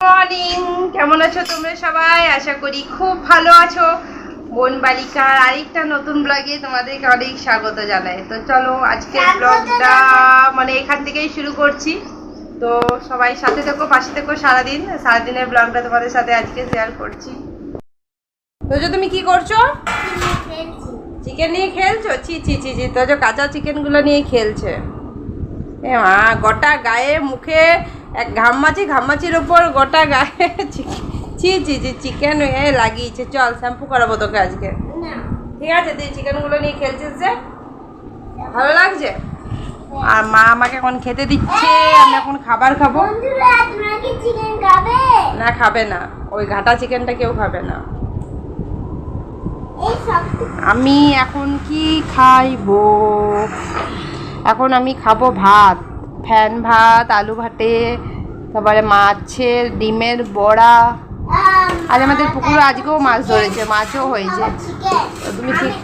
Morning কেমন আছো তোমরা সবাই? আশা করি খুব ভালো আছো। বোন বালিকার আরেকটা নতুন ব্লগে তোমাদেরকে অনেক স্বাগত জানাই। তো চলো আজকের ব্লগটা মানে এখান থেকেই শুরু করছি। তো সবাই সাথে থেকো পাশে থেকো সারাদিন। সারাদিনের ব্লগটা তোমাদের সাথে আজকে শেয়ার করছি। তো যে তুমি কি করছ? চিকেন নিয়ে খেলছো? চি চি চি চি তো কাঁচা চিকেনগুলো নিয়ে খেলছে। এ মা গোটা গায়ে মুখে এক ঘামমাচি ঘামমাচির ওপর গোটা গায়ে চিকেন চি চি চি চিকেন এ লাগিয়েছে। চল শ্যাম্পু করাবো তোকে আজকে। ঠিক আছে তুই চিকেনগুলো নিয়ে খেলছিস যে? ভালো লাগছে? আর মা আমাকে এখন খেতে দিচ্ছে আমি এখন খাবার খাবে। না খাবে না। ওই ঘাটা চিকেনটা কেউ খাবে না। আমি এখন কি খাইবো? এখন আমি খাব ভাত। ফ্যান ভাত, আলু ভাতে, তারপরে মাছের ডিমের বড়া। আর আমাদের পুকুরে, আজকেও মাছ ধরেছে, মাছও হয়েছে। তুমি ঠিক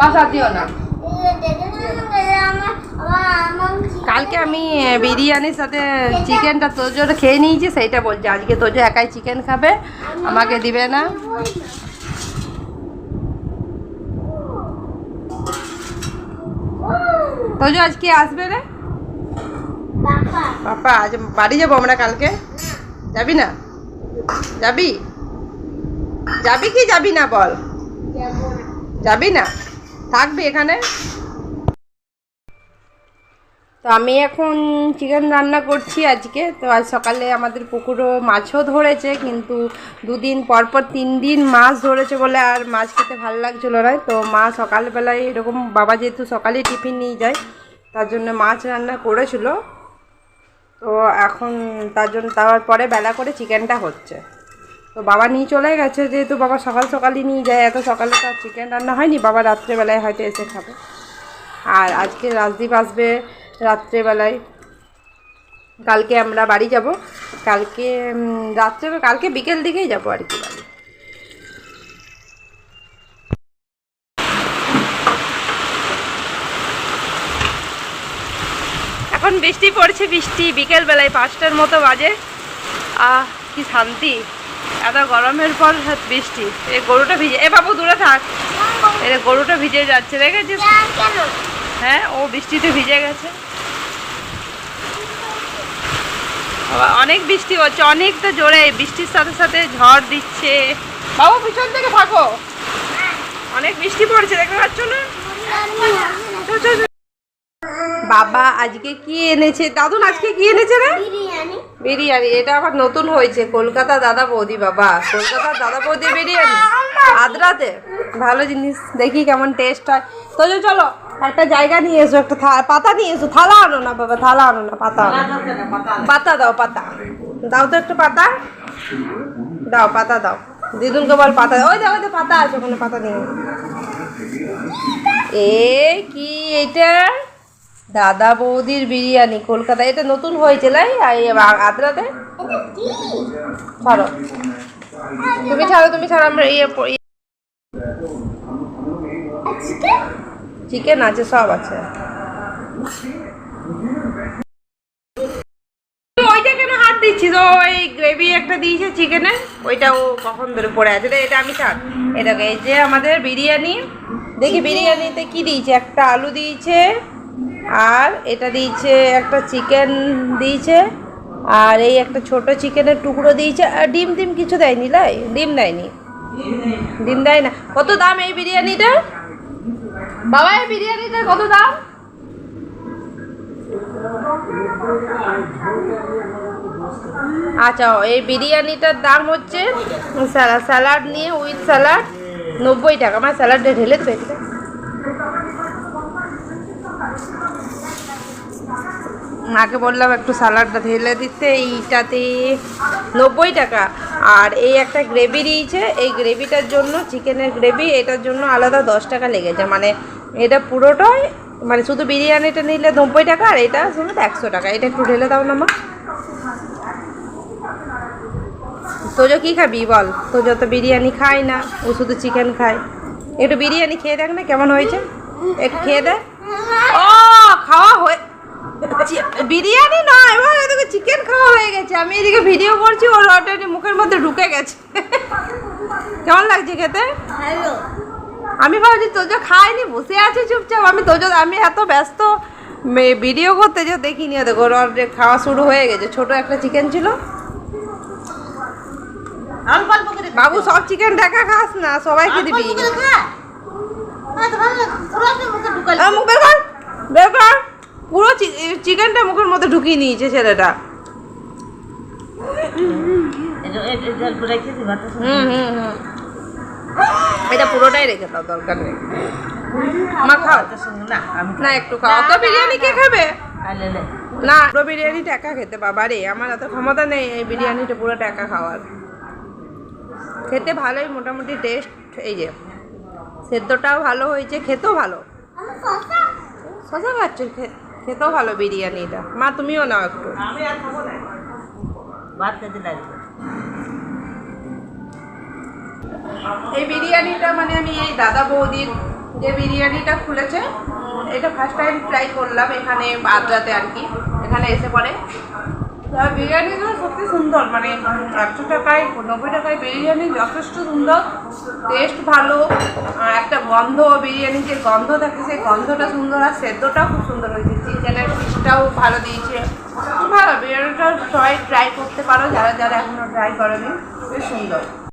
বাসা দিও না। কালকে আমি বিরিয়ানির সাথে চিকেনটা তোজোর খেয়ে নিয়েছি, সেইটা বলছি। আজকে তোজো একাই চিকেন খাবে, আমাকে দিবে না। তোজো আজকে আসবে রে? পাপা আজ বাড়ি যাব আমরা কালকে? যাবি না? যাবি? যাবি কি যাবি না বল? যাবি না? থাকবি এখানে? তো আমি এখন চিকেন রান্না করছি আজকে। তো আজ সকালে আমাদের পুকুরও মাছও ধরেছে, কিন্তু দুদিন পর পর তিন দিন মাছ ধরেছে বলে আর মাছ খেতে ভালো লাগছিল না। তো মা সকালবেলায় এরকম, বাবা যেহেতু সকালেই টিফিন নিয়ে যায়, তার জন্য মাছ রান্না করেছিল। তো এখন তার জন্য, তার পরে বেলা করে চিকেনটা হচ্ছে। তো বাবা নিয়ে চলে গেছে, যেহেতু বাবা সকাল সকালই নিয়ে যায়, এত সকালে তো চিকেন রান্না হয়নি, বাবা রাত্রেবেলায় হয়তো এসে খাবে। আর আজকে রাজদীপ আসবে রাত্রেবেলায়। কালকে আমরা বাড়ি যাব। কালকে রাত্রে কালকে বিকেল দিকেই যাব আর কি বাড়ি। এখন বৃষ্টি পড়ছে বৃষ্টি। বিকেল বেলায় পাঁচটার মতো বাজে। আহ কি শান্তি। এত গরমের পর বৃষ্টি। এই গরুটা ভিজে এ বাবু দূরে থাক। এ গরুটা ভিজে যাচ্ছে দেখেছিস? হ্যাঁ ও বৃষ্টিতে ভিজে গেছে বাবা, অনেক বৃষ্টি হচ্ছে অনেকটা জোরে বৃষ্টির সাথে সাথে ঝড় দিচ্ছে। বাবু পিছন থেকে থাকো। অনেক বৃষ্টি পড়ছে দেখতে পাচ্ছ না। বাবা আজকে কি এনেছে? দাদুন আজকে কি এনেছে রে? বিরিয়ানি। বিরিয়ানি এটা আবার নতুন হয়েছে। কলকাতা দাদা বৌদি বাবা। কলকাতা দাদা বৌদি বিরিয়ানি। আদ্রাতে। ভালো জিনিস দেখি কেমন টেস্ট হয়। তো চলো। একটা জায়গা নিয়ে এসো একটা পাতা নিয়ে এসো। থালা আনো না বাবা থালা আনো না পাতা পাতা দাও পাতা দাও। তো একটু পাতা। দাও পাতা দাও। দিদুনকে বল পাতা ওই দেখো দেখো, পাতা আছে ওখানে পাতা নিয়ে এ কি এটা দাদা বৌদির বিরিয়ানি কলকাতা। এটা নতুন হয়েছে লাই? আদ্রাতে? ছাড়ো। তুমি ছাড়ো তুমি ছাড়ো আমরা ইয়ে চিকেন চিকেন আছে, সব আছে। ওইটা কেন হাত গ্রেভি একটা দিয়েছে ও কখন ধরে পড়ে আছে এটা আমি এটাকে এই যে আমাদের বিরিয়ানি, দেখি বিরিয়ানিতে দিয়েছে? একটা আলু দিয়েছে, আর এটা দিয়েছে, একটা চিকেন দিয়েছে, আর এই একটা ছোট চিকেনের টুকরো দিয়েছে। আর ডিম ডিম কিছু দেয়নি, লাই? ডিম দেয়নি। ডিম দেয় না। কত দাম এই বিরিয়ানিটা বাবা, এই বিরিয়ানিটার কত দাম? আচ্ছা এই বিরিয়ানিটার দাম হচ্ছে স্যালা- স্যালাড নিয়ে উইথ স্যালাড নব্বই টাকা। আমার স্যালাডটা ঢেলে এটা? মাকে বললাম একটু স্যালাডটা ঢেলে দিতে, এইটাতে নব্বই টাকা। আর এই একটা গ্রেভি দিয়েছে, এই গ্রেভিটার জন্য, চিকেনের গ্রেভি, এটার জন্য আলাদা দশ টাকা লেগেছে। মানে এটা পুরোটাই মানে শুধু বিরিয়ানিটা নিলে নব্বই টাকা আর এটা শুনে একশো টাকা। এটা একটু ঢেলে দাও না মা। তোজো কী খাবি বল? তোজো তো বিরিয়ানি খাই না, ও শুধু চিকেন খায়। একটু বিরিয়ানি খেয়ে দেখ না কেমন হয়েছে। একটু খেয়ে দে। ও, খাওয়া হয়ে বিরিয়ানি নয় এবার এদিকে চিকেন খাওয়া হয়ে গেছে। আমি এদিকে ভিডিও করছি, ওর অলরেডি মুখের মধ্যে ঢুকে গেছে। কেমন লাগছে খেতে? ভালো। আমি ভাবছি তোজো খাইনি বসে আছে চুপচাপ। আমি তোজো আমি এত ব্যস্ত ভিডিও করতে যে দেখিনি। দেখো খাওয়া শুরু হয়ে গেছে। ছোট একটা চিকেন ছিল। বাবু সব চিকেন দেখা খাস না সবাইকে দিবি। পুরো মুখে বের বের চিকেনটা মুখের মধ্যে ঢুকিয়ে নিয়েছে ছেলেটা। হুম হুম হুম। এটা পুরোটাই রেখে দাও দরকার নেই। মা খাও তো শুনো না, আমি না একটু খাও। তো বিরিয়ানি কে খাবে। না পুরো বিরিয়ানিটা একা খেতে বাবা রে আমার এত ক্ষমতা নেই এই বিরিয়ানিটা পুরোটা একা খাওয়ার। খেতে ভালোই মোটামুটি টেস্ট এই যে সেদ্ধটাও ভালো হয়েছে খেতেও ভালো। আমার শশা খাচ্ছ খেতেও ভালো বিরিয়ানিটা। মা তুমিও নাও একটু। ভাত খেতে লাগবে। এই বিরিয়ানিটা মানে আমি এই দাদা বৌদির যে বিরিয়ানিটা খুলেছে, এটা ফার্স্ট টাইম ট্রাই করলাম এখানে আদ্রাতে আর কি, এখানে এসে পরে বিরিয়ানিগুলো সত্যি সুন্দর মানে একশো টাকায়, নব্বই টাকায় বিরিয়ানি যথেষ্ট সুন্দর টেস্ট ভালো একটা গন্ধ, বিরিয়ানির যে গন্ধ থাকে, সেই গন্ধটা সুন্দর, আর সেদ্ধটাও খুব সুন্দর হয়েছে। চিকেনের পিসটাও ভালো দিয়েছে। ভালো বিরিয়ানিটা সবাই ট্রাই করতে পারো, যারা যারা এখনও ট্রাই করেনি, বেশ সুন্দর।